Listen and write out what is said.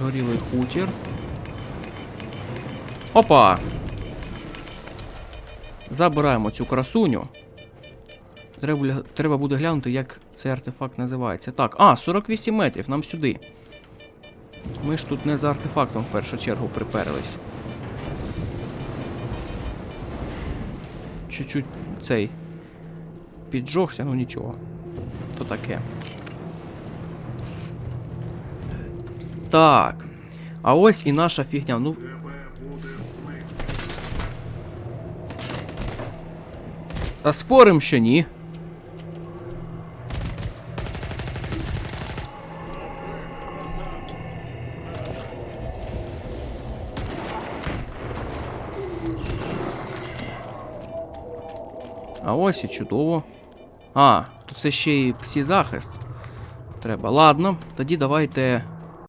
Згорілий хутір. Опа! Забираємо цю красуню. Треба, треба буде глянути, як цей артефакт називається. Так, а, 48 метрів, нам сюди. Ми ж тут не за артефактом в першу чергу приперлись. Чуть-чуть цей. Піджогся, ну нічого. То таке. Так. А ось і наша фігня. Ну. А спорим, що ні. А ось і чудово. А, тут це ще і псі захист. Треба. Ладно, тоді давайте